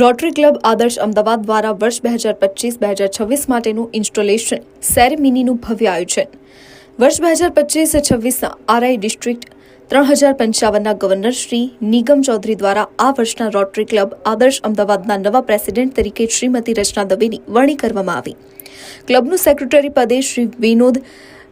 Rotary club આદર્શ અમદાવાદ દ્વારા વર્ષ બે હજાર પચીસ, બે હજાર છવ્વીસ માટેનું ઇન્સ્ટોલેશન સેરેમિનીનું ભવ્ય આયોજન. વર્ષ બે હજાર પચીસ છવ્વીસના આરઆઈ ડિસ્ટ્રિક્ટ ત્રણ હજાર પંચાવનના ગવર્નર શ્રી નિગમ ચૌધરી દ્વારા આ વર્ષના રોટરી ક્લબ આદર્શ અમદાવાદના નવા પ્રેસિડેન્ટ તરીકે શ્રીમતી રચના દવેની વરણી કરવામાં આવી. ક્લબનું સેક્રેટરી પદે શ્રી વિનોદ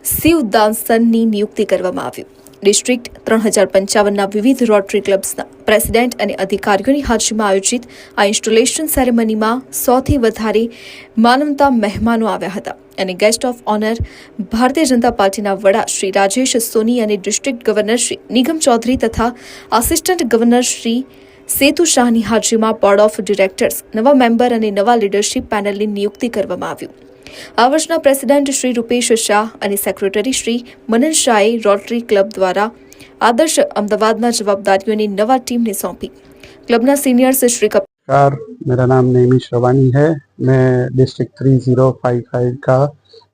શિવદાસનની નિયુક્તિ કરવામાં આવ્યું ડિસ્ટ્રિક્ટ ત્રણ હજાર પંચાવનના વિવિધ રોટરી ક્લબ્સના પ્રેસિડેન્ટ અને અધિકારીઓની હાજરીમાં આયોજિત આ ઇન્સ્ટોલેશન સેરેમનીમાં સૌથી વધારે માનવતા મહેમાનો આવ્યા હતા અને guest of honour Bharatiya Janata પાર્ટીના વડા શ્રી રાજેશ સોની અને ડિસ્ટ્રિક્ટ ગવર્નર શ્રી નિગમ ચૌધરી તથા આસિસ્ટન્ટ ગવર્નર શ્રી સેતુ શાહની હાજરીમાં બોર્ડ ઓફ ડિરેક્ટર્સ, નવા મેમ્બર અને નવા લીડરશિપ પેનલની નિયુક્તિ કરવામાં આવ્યું. આ વર્ષના પ્રેસિડેન્ટ શ્રી રૂપેશ શાહ અને સેક્રેટરી શ્રી મનન શાહે રોટરી ક્લબ દ્વારા આદર્શ અમદાવાદના જવાબદારીઓની નવા ટીમને સોંપી ક્લબના સિનિયર્સ શ્રી કપિલ नमस्कार मेरा नाम नेमी श्रवानी है मैं district three zero five five का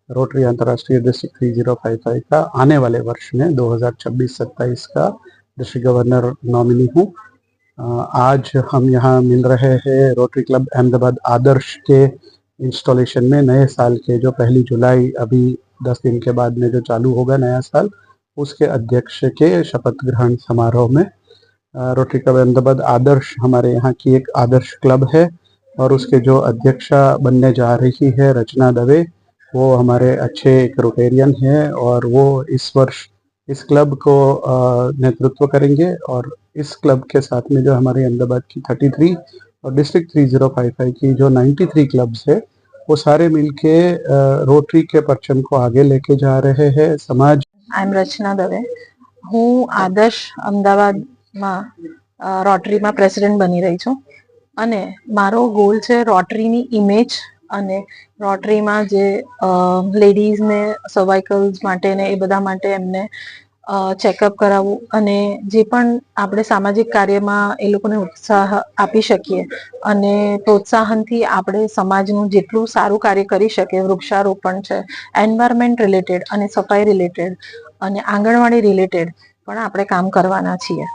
रोटरी अंतर्राष्ट्रीय district three zero five five का आने वाले वर्ष में 2026-27 का डिस्ट्रिक्ट गवर्नर नॉमिनी हूँ अ, आज हम यहाँ मिल रहे हैं रोटरी क्लब अहमदाबाद आदर्श के इंस्टॉलेशन में नए साल के जो पहली जुलाई अभी दस दिन के बाद में जो चालू होगा नया साल, उसके अध्यक्ष के शपथ ग्रहण समारोह में रोटरी क्लब अहमदाबाद आदर्श हमारे यहाँ की एक आदर्श क्लब है और उसके जो अध्यक्षा बनने जा रही है रचना दवे, वो हमारे अच्छे एक रोटेरियन है और वो इस वर्ष इस क्लब को नेतृत्व करेंगे और इस क्लब के साथ में जो हमारे अहमदाबाद की 33 और डिस्ट्रिक्ट 3055 की जो 93 क्लब्स है वो सारे मिलके अ, रोटरी के परचम को आगे लेके जा रहे हैं समाज આઈ એમ રચના દવે હું આદર્શ અમદાવાદમાં અ, રોટરીમાં પ્રેસિડેન્ટ બની રહી છું અને મારો ગોલ છે રોટરીની ઇમેજ અને રોટરીમાં જે લેડીઝને સર્વાઇકલ્સ માટે ને એ બધા માટે એમને ચેકઅપ કરાવવું અને જે પણ આપણે સામાજિક કાર્યમાં એ લોકોને ઉત્સાહ આપી શકીએ અને પ્રોત્સાહનથી આપણે સમાજનું જેટલું સારું કાર્ય કરી શકીએ, વૃક્ષારોપણ છે એન્વાયરમેન્ટ રિલેટેડ અને સફાઈ રિલેટેડ અને આંગણવાડી રિલેટેડ પણ આપણે કામ કરવાના છીએ.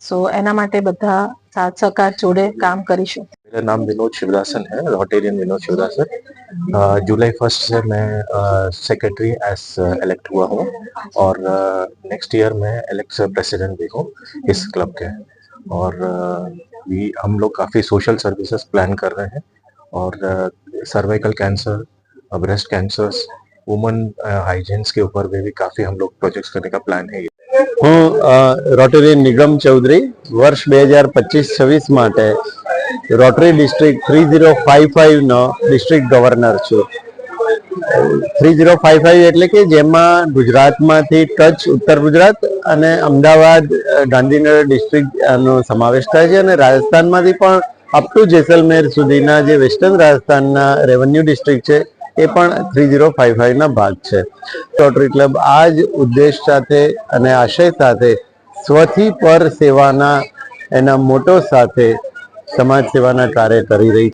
સો એના માટે બધા સાથ સહકાર જોડે કામ કરીશું. मेरा नाम विनोद शिवदासन है Rotarian Vinod Shivdasan. July first से मैं सेक्रेटरी एज इलेक्ट हुआ हूँ और नेक्स्ट ईयर मैं इलेक्ट प्रेसिडेंट भी हूँ इस क्लब के। और भी हम लोग काफ़ी सोशल सर्विसेज़ प्लान कर रहे हैं और cervical cancer breast cancers woman hygienes के ऊपर भी, भी काफ़ी हम लोग प्रोजेक्ट्स करने का प्लान है। હું રોટરી નિગમ ચૌધરી વર્ષ બે હજાર પચીસ છવ્વીસ માટે Rotary district three zero five ફાઇવનો district governor છું. થ્રી ઝીરો ફાઇવ ફાઇવ એટલે કે જેમાં ગુજરાતમાંથી કચ્છ ઉત્તર ગુજરાત અને અમદાવાદ ગાંધીનગર ડિસ્ટ્રિક્ટનો સમાવેશ થાય છે અને રાજસ્થાનમાંથી પણ અપ ટુ જેસલમેર સુધીના જે વેસ્ટર્ન રાજસ્થાનના રેવન્યુ ડિસ્ટ્રિક્ટ છે એ પણ થ્રી ઝીરો ફાઇવ ફાઇવના ભાગ છે. રોટરી ક્લબ આ જ ઉદ્દેશ સાથે અને આશય સાથે સ્વથી પર સેવાના એના મોટો સાથે સમાજ સેવાના કાર્ય કરી રહી